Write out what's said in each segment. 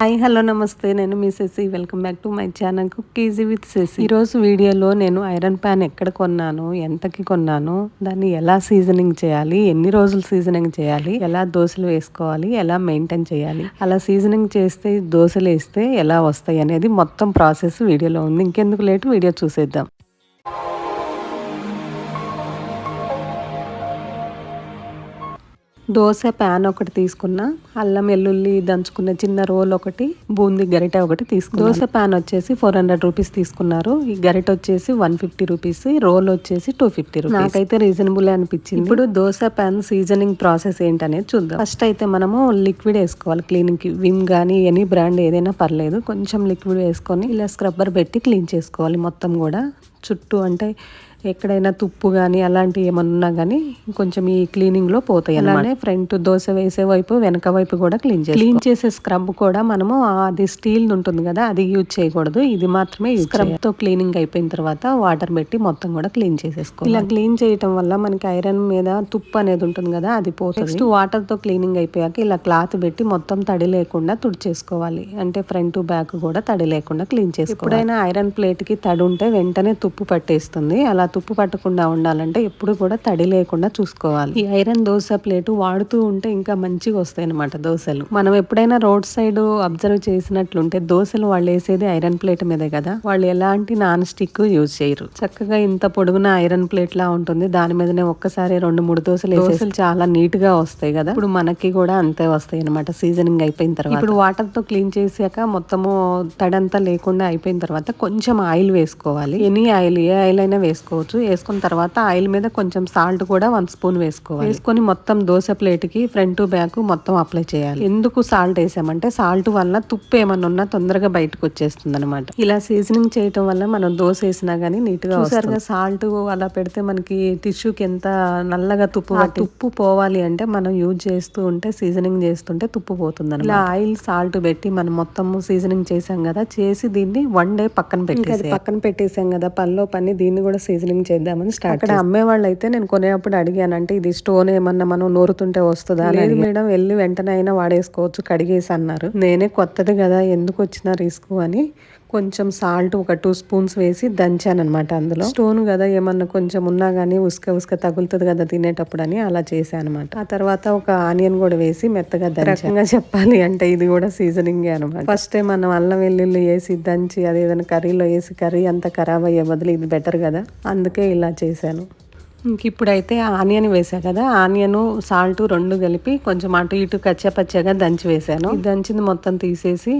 Hi hello నమస్తే. నేను మీ Shashi. Welcome back to my channel cook easy with Shashi. ఈరోజు వీడియోలో నేను ఐరన్ ప్యాన్ ఎక్కడ కొన్నాను ఎంతకి కొన్నాను దాన్ని ఎలా సీజనింగ్ చేయాలి ఎన్ని రోజులు సీజనింగ్ చేయాలి ఎలా దోశలు వేసుకోవాలి ఎలా మెయింటైన్ చేయాలి అలా సీజనింగ్ చేస్తే దోశలు వేస్తే ఎలా వస్తాయి అనేది మొత్తం ప్రాసెస్ వీడియోలో ఉంది. ఇంకెందుకు లేటు? వీడియో చూసేద్దాం. దోశ ప్యాన్ ఒకటి తీసుకున్న అల్లం వెల్లుల్లి దంచుకున్న చిన్న రోల్ ఒకటి బూంది గరిట ఒకటి తీసుకున్నా. దోశ ప్యాన్ వచ్చేసి ఫోర్ హండ్రెడ్ రూపీస్ తీసుకున్నారు. ఈ గరిట వచ్చేసి వన్ ఫిఫ్టీ రూపీస్ రోల్ వచ్చేసి టూ ఫిఫ్టీ రూపీస్. నాకైతే రీజనబుల్ అనిపించింది. ఇప్పుడు దోశ ప్యాన్ సీజనింగ్ ప్రాసెస్ ఏంటనేది చూద్దాం. ఫస్ట్ అయితే మనము లిక్విడ్ వేసుకోవాలి క్లీనింగ్కి విమ్ కానీ ఎనీ బ్రాండ్ ఏదైనా పర్లేదు. కొంచెం లిక్విడ్ వేసుకొని ఇలా స్క్రబ్బర్ పెట్టి క్లీన్ చేసుకోవాలి మొత్తం కూడా. చుట్టూ అంటే ఎక్కడైనా తుప్పు కానీ అలాంటివి ఏమన్నా ఉన్నా కానీ కొంచెం ఈ క్లీనింగ్లో పోతాయి అలానే ఫ్రంట్ దోశ వేసే వైపు వెనక వైపు కూడా క్లీన్ చేయాలి క్లీన్ చేసే స్క్రబ్ కూడా మనము అది స్టీల్ ఉంటుంది కదా అది యూజ్ చేయకూడదు. ఇది మాత్రమే స్క్రబ్తో క్లీనింగ్ అయిపోయిన తర్వాత వాటర్ పెట్టి మొత్తం కూడా క్లీన్ చేసేసుకోవాలి. ఇలా క్లీన్ చేయటం వల్ల మనకి ఐరన్ మీద తుప్పు అనేది ఉంటుంది కదా అది పోతుంది. నెక్స్ట్ వాటర్తో క్లీనింగ్ అయిపోయాక ఇలా క్లాత్ పెట్టి మొత్తం తడి లేకుండా తుడిచేసుకోవాలి. అంటే ఫ్రంట్ బ్యాక్ కూడా తడి లేకుండా క్లీన్ చేసుకోవాలి. ఎప్పుడైనా ఐరన్ ప్లేట్కి తడి ఉంటే వెంటనే తుప్పు పట్టేస్తుంది. అలా తుప్పు పట్టకుండా ఉండాలంటే ఎప్పుడు కూడా తడి లేకుండా చూసుకోవాలి. ఈ ఐరన్ దోశ ప్లేట్ వాడుతూ ఉంటే ఇంకా మంచిగా వస్తాయి అనమాట దోశలు. మనం ఎప్పుడైనా రోడ్ సైడ్ అబ్జర్వ్ చేసినట్లుంటే దోశలు వాళ్ళు వేసేది ఐరన్ ప్లేట్ మీదే కదా. వాళ్ళు ఎలాంటి నాన్ స్టిక్ యూజ్ చేయరు. చక్కగా ఇంత పొడుగున ఐరన్ ప్లేట్ లా ఉంటుంది. దాని మీదనే ఒక్కసారి రెండు మూడు దోశలు దోశలు చాలా నీట్గా వస్తాయి కదా. ఇప్పుడు మనకి కూడా అంతే వస్తాయి అనమాట సీజనింగ్ అయిపోయిన తర్వాత. ఇప్పుడు వాటర్తో క్లీన్ చేసాక మొత్తము తడంతా లేకుండా అయిపోయిన తర్వాత కొంచెం ఆయిల్ వేసుకోవాలి. ఎనీ ఆయిల్ ఏ ఆయిల్ అయినా వేసుకోవచ్చు. వేసుకున్న తర్వాత ఆయిల్ మీద కొంచెం సాల్ట్ కూడా వన్ స్పూన్ వేసుకోవాలి. వేసుకొని మొత్తం దోశ ప్లేట్కి ఫ్రంట్ బ్యాక్ మొత్తం అప్లై చేయాలి. ఎందుకు సాల్ట్ వేసామంటే సాల్ట్ వల్ల తుప్పు ఏమన్నా ఉన్నా తొందరగా బయటకు వచ్చేస్తుంది అనమాట ఇలా సీజనింగ్ చేయటం వల్ల మనం దోశ వేసినా గానీ నీట్గా చూసారుగా సాల్ట్ అలా పెడితే మనకి టిష్యూకి ఎంత నల్లగా తుప్పు తుప్పు పోవాలి అంటే మనం యూజ్ చేస్తూ ఉంటే సీజనింగ్ చేస్తుంటే తుప్పు పోతుంది ఇలా ఆయిల్ సాల్ట్ పెట్టి మనం మొత్తం సీజనింగ్ చేసాం కదా చేసి దీన్ని వన్ డే పక్కన పెట్టేసి పక్కన పెట్టేసాం కదా పనిలో పని దీన్ని కూడా సీజనింగ్ చేద్దామని స్టార్ట్ అక్కడ అమ్మే వాళ్ళు అయితే నేను కొనేటప్పుడు అడిగాను అంటే ఇది స్టోన్ ఏమన్నా మనం నూరుతుంటే వస్తుందా లేదు మేడం వెళ్ళి వెంటనే అయినా వాడేసుకోవచ్చు కడిగేసి అన్నారు. నేనే కొత్తది కదా ఎందుకు వచ్చిన రిస్క్ అని. కొంచెం సాల్ట్ ఒక టూ స్పూన్స్ వేసి దంచాను అనమాట అందులో. స్టోన్ కదా ఏమన్నా కొంచెం ఉన్నా కానీ ఉసుక ఉసుక తగులుతుంది కదా తినేటప్పుడు అని అలా చేశాను అనమాట ఆ తర్వాత ఒక ఆనియన్ కూడా వేసి మెత్తగా రకంగా చెప్పాలి అంటే ఇది కూడా సీజనింగ్ అనమాట ఫస్ట్ టైం మనం అల్లం వెల్లుల్లి వేసి దంచి అది ఏదైనా కర్రీలో వేసి కర్రీ అంతా ఖరాబ్ అయ్యే బదులు ఇది బెటర్ కదా. అందుకే ఇలా చేశాను. ఇంక ఇప్పుడైతే ఆనియన్ వేసా కదా ఆనియన్ సాల్ట్ రెండు కలిపి కొంచెం అటు ఇటు కచ్చపచ్చగా దంచి వేసాను దంచింది మొత్తం తీసేసి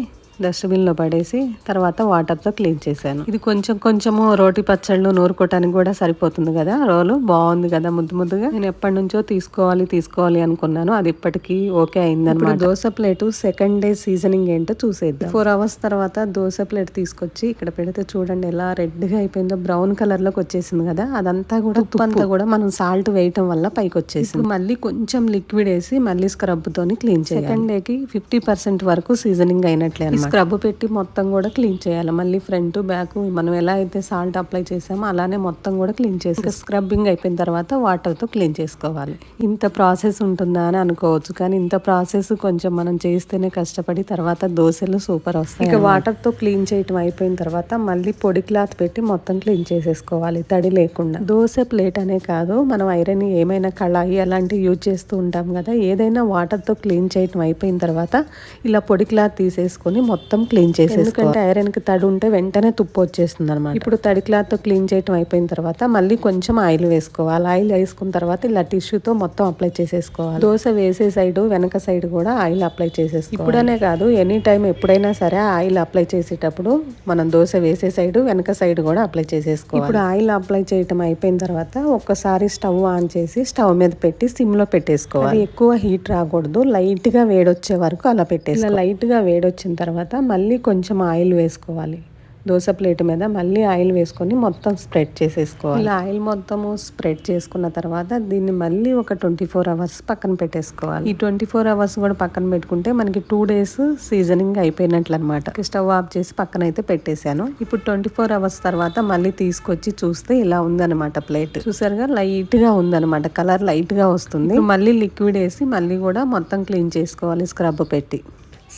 డస్ట్బిన్లో పడేసి తర్వాత వాటర్తో క్లీన్ చేశాను. ఇది కొంచెం కొంచెము రోటి పచ్చళ్ళు నూరుకోవటానికి కూడా సరిపోతుంది కదా రోలు? బాగుంది కదా ముద్దు ముద్దుగా. నేను ఎప్పటి నుంచో తీసుకోవాలి తీసుకోవాలి అనుకున్నాను. అది ఇప్పటికీ ఓకే అయిందనమాట dosa plate second day seasoning ఏంటో చూసేద్దాం. ఫోర్ అవర్స్ తర్వాత దోశ ప్లేట్ తీసుకొచ్చి ఇక్కడ పెడితే చూడండి ఎలా రెడ్గా అయిపోయిందో. బ్రౌన్ కలర్లోకి వచ్చేసింది కదా. అదంతా కూడా ఉప్పు అంతా కూడా మనం సాల్ట్ వేయటం వల్ల పైకి వచ్చేసింది. మళ్ళీ కొంచెం లిక్విడ్ వేసి మళ్ళీ స్క్రబ్ తోని క్లీన్ చేయాలి. సెకండ్ డే కి ఫిఫ్టీ పర్సెంట్ వరకు సీజనింగ్ అయినట్లే అనమాట స్క్రబ్ పెట్టి మొత్తం కూడా క్లీన్ చేయాలి. మళ్ళీ ఫ్రంట్ బ్యాక్ మనం ఎలా అయితే సాల్ట్ అప్లై చేసామో అలానే మొత్తం కూడా క్లీన్ చేసి స్క్రబ్బింగ్ అయిపోయిన తర్వాత వాటర్తో క్లీన్ చేసుకోవాలి. ఇంత ప్రాసెస్ ఉంటుందా అని అనుకోవచ్చు కానీ ఇంత ప్రాసెస్ కొంచెం మనం చేస్తేనే కష్టపడి తర్వాత దోశలు సూపర్ వస్తాయి ఇక వాటర్తో క్లీన్ చేయటం అయిపోయిన తర్వాత మళ్ళీ పొడి క్లాత్ పెట్టి మొత్తం క్లీన్ చేసేసుకోవాలి తడి లేకుండా. దోశ ప్లేట్ అనే కాదు మనం ఐరన్ ఏమైనా కళాయి అలాంటివి యూజ్ చేస్తూ ఉంటాం కదా ఏదైనా వాటర్తో క్లీన్ చేయటం అయిపోయిన తర్వాత ఇలా పొడి క్లాత్ తీసేసుకొని మొత్తం క్లీన్ చేసేసి ఎందుకంటే ఐరన్కి తడి ఉంటే వెంటనే తుప్పు వచ్చేస్తుంది అనమాట ఇప్పుడు తడి క్లాత్తో క్లీన్ చేయటం అయిపోయిన తర్వాత మళ్ళీ కొంచెం ఆయిల్ వేసుకోవాలి. ఆయిల్ వేసుకున్న తర్వాత ఇలా టిష్యూతో మొత్తం అప్లై చేసేసుకోవాలి. దోశ వేసే సైడ్ వెనక సైడ్ కూడా ఆయిల్ అప్లై చేసేసుకోవాలి. ఇప్పుడనే కాదు ఎనీ టైం ఎప్పుడైనా సరే ఆయిల్ అప్లై చేసేటప్పుడు మనం దోశ వేసే సైడ్ వెనక సైడ్ కూడా అప్లై చేసేసుకోవాలి. ఇప్పుడు ఆయిల్ అప్లై చేయటం అయిపోయిన తర్వాత ఒక్కసారి స్టవ్ ఆన్ చేసి స్టవ్ మీద పెట్టి సిమ్లో పెట్టేసుకోవాలి ఎక్కువ హీట్ రాకూడదు. లైట్గా వేడొచ్చే వరకు అలా పెట్టేసి లైట్గా వేడొచ్చిన తర్వాత మళ్ళీ కొంచెం ఆయిల్ వేసుకోవాలి. దోశ ప్లేట్ మీద మళ్ళీ ఆయిల్ వేసుకొని మొత్తం స్ప్రెడ్ చేసేసుకోవాలి. ఇలా ఆయిల్ మొత్తము స్ప్రెడ్ చేసుకున్న తర్వాత దీన్ని మళ్ళీ ఒక ట్వంటీ ఫోర్ అవర్స్ పక్కన పెట్టేసుకోవాలి. ఈ ట్వంటీ ఫోర్ అవర్స్ కూడా పక్కన పెట్టుకుంటే మనకి టూ డేస్ సీజనింగ్ అయిపోయినట్లు అనమాట స్టవ్ ఆఫ్ చేసి పక్కన అయితే పెట్టేశాను. ఇప్పుడు ట్వంటీ ఫోర్ అవర్స్ తర్వాత మళ్ళీ తీసుకొచ్చి చూస్తే ఇలా ఉందన్నమాట ప్లేట్. చూసారుగా లైట్గా ఉందన్నమాట. కలర్ లైట్గా వస్తుంది మళ్ళీ లిక్విడ్ వేసి మళ్ళీ కూడా మొత్తం క్లీన్ చేసుకోవాలి స్క్రబ్ పెట్టి.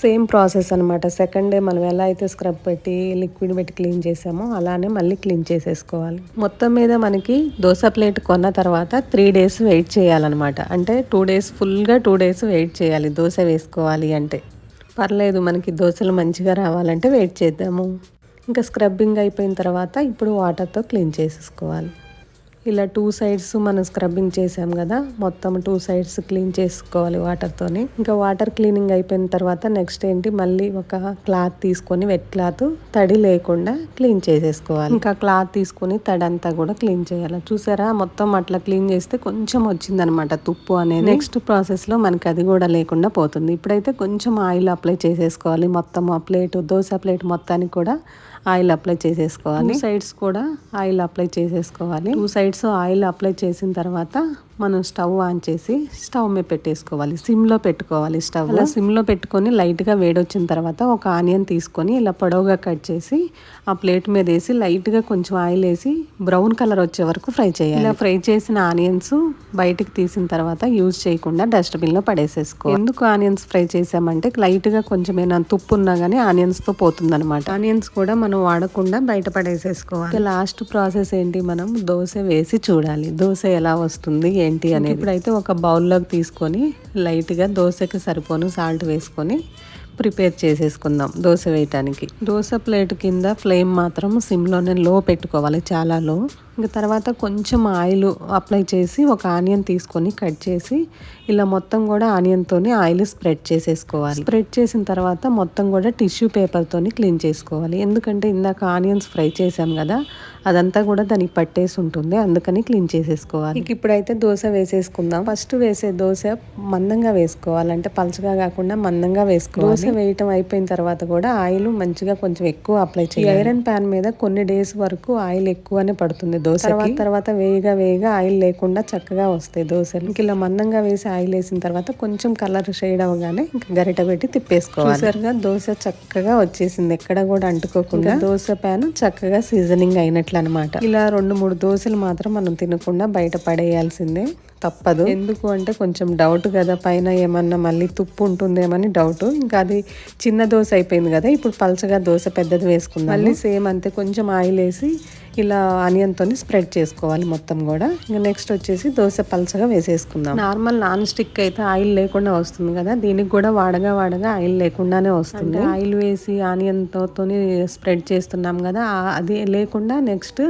సేమ్ ప్రాసెస్ అనమాట సెకండ్ డే మనం ఎలా అయితే స్క్రబ్ పెట్టి లిక్విడ్ పెట్టి క్లీన్ చేసామో అలానే మళ్ళీ క్లీన్ చేసేసుకోవాలి. మొత్తం మీద మనకి దోశ ప్లేట్ కొన్న తర్వాత త్రీ డేస్ వెయిట్ చేయాలన్నమాట. అంటే టూ డేస్ ఫుల్గా టూ డేస్ వెయిట్ చేయాలి. దోశ వేసుకోవాలి అంటే. పర్లేదు మనకి దోశలు మంచిగా రావాలంటే వెయిట్ చేద్దాము. ఇంకా స్క్రబ్బింగ్ అయిపోయిన తర్వాత ఇప్పుడు వాటర్తో క్లీన్ చేసేసుకోవాలి. ఇలా టూ సైడ్స్ మనం స్క్రబ్బింగ్ చేసాం కదా మొత్తం టూ సైడ్స్ క్లీన్ చేసుకోవాలి వాటర్తోని ఇంకా వాటర్ క్లీనింగ్ అయిపోయిన తర్వాత నెక్స్ట్ ఏంటి మళ్ళీ ఒక క్లాత్ తీసుకొని వెట్ క్లాత్ తడి లేకుండా క్లీన్ చేసేసుకోవాలి. ఇంకా క్లాత్ తీసుకొని తడి అంతా కూడా క్లీన్ చేయాలి. చూసారా మొత్తం అట్లా క్లీన్ చేస్తే కొంచెం వచ్చిందనమాట తుప్పు అనేది. నెక్స్ట్ ప్రాసెస్లో మనకి అది కూడా లేకుండా పోతుంది. ఇప్పుడైతే కొంచెం ఆయిల్ అప్లై చేసేసుకోవాలి. మొత్తం ఆ ప్లేట్ దోశ ప్లేట్ మొత్తానికి కూడా ఆయిల్ అప్లై చేసేసుకోవాలి. సైడ్స్ కూడా ఆయిల్ అప్లై చేసేసుకోవాలి. టూ సైడ్స్ ఆయిల్ అప్లై చేసిన తర్వాత మనం స్టవ్ ఆన్ చేసి స్టవ్ మీద పెట్టేసుకోవాలి. సిమ్లో పెట్టుకోవాలి స్టవ్. అలా సిమ్లో పెట్టుకొని లైట్గా వేడొచ్చిన తర్వాత ఒక ఆనియన్ తీసుకొని ఇలా పొడవుగా కట్ చేసి ఆ ప్లేట్ మీద వేసి లైట్గా కొంచెం ఆయిల్ వేసి బ్రౌన్ కలర్ వచ్చే వరకు ఫ్రై చేయాలి. ఇలా ఫ్రై చేసిన ఆనియన్స్ బయటకు తీసిన తర్వాత యూజ్ చేయకుండా డస్ట్బిన్లో పడేసేసుకో. ఎందుకు ఆనియన్స్ ఫ్రై చేసామంటే లైట్గా కొంచెం ఏమైనా తుప్పు ఉన్నా కానీ ఆనియన్స్తో పోతుంది అనమాట ఆనియన్స్ కూడా మనం వాడకుండా బయట పడేసేసుకోవాలి. లాస్ట్ ప్రాసెస్ ఏంటి? మనం దోశ వేసి చూడాలి. దోశ ఎలా వస్తుంది? ఏంటి అనేది. ఇప్పుడైతే ఒక బౌల్లోకి తీసుకొని లైట్గా దోశకి సరిపోను సాల్ట్ వేసుకొని ప్రిపేర్ చేసేసుకుందాం దోశ వేయటానికి. దోశ ప్లేట్ కింద ఫ్లేమ్ మాత్రం సిమ్లోనే లో పెట్టుకోవాలి చాలా లో ఇంకా తర్వాత కొంచెం ఆయిల్ అప్లై చేసి ఒక ఆనియన్ తీసుకొని కట్ చేసి ఇలా మొత్తం కూడా ఆనియన్తోని ఆయిల్ స్ప్రెడ్ చేసేసుకోవాలి. స్ప్రెడ్ చేసిన తర్వాత మొత్తం కూడా టిష్యూ పేపర్తోని క్లీన్ చేసుకోవాలి. ఎందుకంటే ఇందాక ఆనియన్స్ ఫ్రై చేసాం కదా అదంతా కూడా దానికి పట్టేసి ఉంటుంది. అందుకని క్లీన్ చేసేసుకోవాలి. ఇక ఇప్పుడైతే దోశ వేసేసుకుందాం. ఫస్ట్ వేసే దోశ మందంగా వేసుకోవాలి. అంటే పలచగా కాకుండా మందంగా వేసుకోవాలి. దోశ వేయటం అయిపోయిన తర్వాత కూడా ఆయిల్ మంచిగా కొంచెం ఎక్కువ అప్లై చేయాలి. ఐరన్ ప్యాన్ మీద కొన్ని డేస్ వరకు ఆయిల్ ఎక్కువనే పడుతుంది. దోశ తర్వాత తర్వాత వేయిగా వేయిగా ఆయిల్ లేకుండా చక్కగా వస్తాయి దోశలు. ఇంక ఇలా మందంగా వేసి ఆయిల్ వేసిన తర్వాత కొంచెం కలర్ షేడ్ అవగానే ఇంకా గరిట పెట్టి తిప్పేసుకోవాలి. చూసారుగా? దోశ చక్కగా వచ్చేసింది. ఎక్కడ కూడా అంటుకోకుండా. దోశ ప్యాన్ చక్కగా సీజనింగ్ అయినట్లు అనమాట ఇలా రెండు మూడు దోశలు మాత్రం మనం తినకుండా బయట పడేయాల్సిందే. తప్పదు. ఎందుకు అంటే కొంచెం డౌట్ కదా. పైన ఏమన్నా మళ్ళీ తుప్పు ఉంటుందేమని డౌట్ ఇంకా అది చిన్న దోశ అయిపోయింది కదా. ఇప్పుడు పలచగా దోశ పెద్దది వేసుకుందాం మళ్ళీ సేమ్ అంతే. కొంచెం ఆయిల్ వేసి ఇలా ఆనియన్తో స్ప్రెడ్ చేసుకోవాలి మొత్తం కూడా. ఇంకా నెక్స్ట్ వచ్చేసి దోశ పలచగా వేసేసుకుందాం. నార్మల్ నాన్ స్టిక్ అయితే ఆయిల్ లేకుండా వస్తుంది కదా దీనికి కూడా వాడగా వాడగా ఆయిల్ లేకుండానే వస్తుంది. ఆయిల్ వేసి ఆనియన్తో స్ప్రెడ్ చేస్తున్నాం కదా అది లేకుండా నెక్స్ట్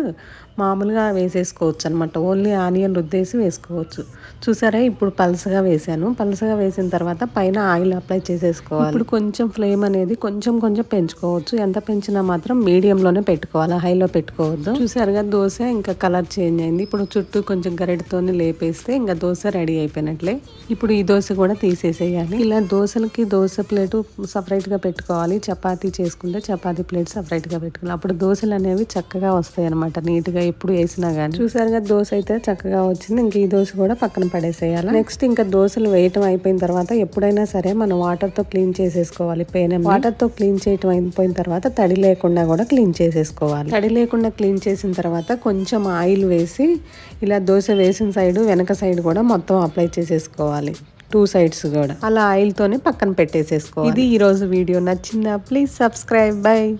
మామూలుగా వేసేసుకోవచ్చు అనమాట ఓన్లీ ఆనియన్ రుద్దేసి వేసుకోవచ్చు. చూసారా? ఇప్పుడు పలసగా వేసాను. పలసగా వేసిన తర్వాత పైన ఆయిల్ అప్లై చేసేసుకోవాలి. ఇప్పుడు కొంచెం ఫ్లేమ్ అనేది కొంచెం కొంచెం పెంచుకోవచ్చు. ఎంత పెంచినా మాత్రం మీడియంలోనే పెట్టుకోవాలి. హైలో పెట్టుకోవద్దు. చూసారుగా దోశ ఇంకా కలర్ చేంజ్ అయింది. ఇప్పుడు చుట్టూ కొంచెం గరిటతోని లేపేస్తే ఇంకా దోశ రెడీ అయిపోయినట్లే. ఇప్పుడు ఈ దోశ కూడా తీసేసేయాలి. ఇలా దోశలకి దోశ ప్లేటు సపరేట్గా పెట్టుకోవాలి. చపాతీ చేసుకుంటే చపాతీ ప్లేట్ సపరేట్గా పెట్టుకోవాలి. అప్పుడు దోశలు అనేవి చక్కగా వస్తాయి అనమాట నీట్గా ఎప్పుడు వేసినా కానీ చూసారుగా దోశ అయితే చక్కగా వచ్చింది. ఇంక ఈ దోశ కూడా పక్కన పడేసేయాలి. నెక్స్ట్ ఇంకా దోశలు వేయటం అయిపోయిన తర్వాత ఎప్పుడైనా సరే మనం వాటర్తో క్లీన్ చేసేసుకోవాలి. పేనే వాటర్తో క్లీన్ చేయటం అయిపోయిన తర్వాత తడి లేకుండా కూడా క్లీన్ చేసేసుకోవాలి. తడి లేకుండా క్లీన్ చేసిన తర్వాత కొంచెం ఆయిల్ వేసి ఇలా దోశ వేసిన సైడ్ వెనక సైడ్ కూడా మొత్తం అప్లై చేసేసుకోవాలి. టూ సైడ్స్ కూడా. అలా ఆయిల్ తోనే పక్కన పెట్టేసేసుకోవాలి. ఇది ఈరోజు వీడియో. నచ్చిందా? Please subscribe. బై.